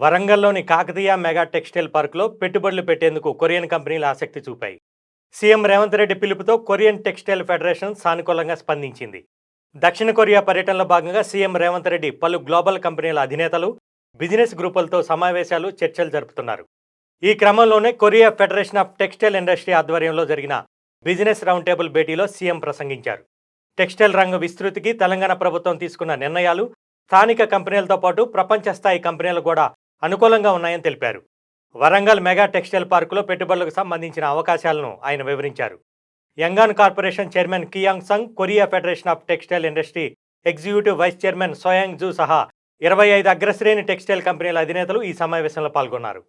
వరంగల్లోని Kakatiya mega textile పార్కులో పెట్టుబడులు పెట్టేందుకు కొరియన్ కంపెనీలు ఆసక్తి చూపాయి. సీఎం రేవంత్ రెడ్డి పిలుపుతో కొరియన్ టెక్స్టైల్ ఫెడరేషన్ సానుకూలంగా స్పందించింది. దక్షిణ కొరియా పర్యటనలో భాగంగా సీఎం రేవంత్ రెడ్డి పలు గ్లోబల్ కంపెనీల అధినేతలు బిజినెస్ గ్రూపులతో సమావేశాలు చర్చలు జరుపుతున్నారు. ఈ క్రమంలోనే Korea federation of textile industry ఆధ్వర్యంలో జరిగిన బిజినెస్ రౌండ్ టేబుల్ భేటీలో సీఎం ప్రసంగించారు. టెక్స్టైల్ రంగ విస్తృతికి తెలంగాణ ప్రభుత్వం తీసుకున్న నిర్ణయాలు స్థానిక కంపెనీలతో పాటు ప్రపంచ స్థాయి కంపెనీలు కూడా అనుకూలంగా ఉన్నాయని తెలిపారు. వరంగల్ మెగా టెక్స్టైల్ పార్కులో పెట్టుబడులకు సంబంధించిన అవకాశాలను ఆయన వివరించారు. Youngone corporation chairman Qiang Sung Korea federation of textile industry executive vice chairman Soyoung Joo సహా ఇరవై ఐదు అగ్రశ్రేణి టెక్స్టైల్ కంపెనీల అధినేతలు ఈ సమావేశంలో పాల్గొన్నారు.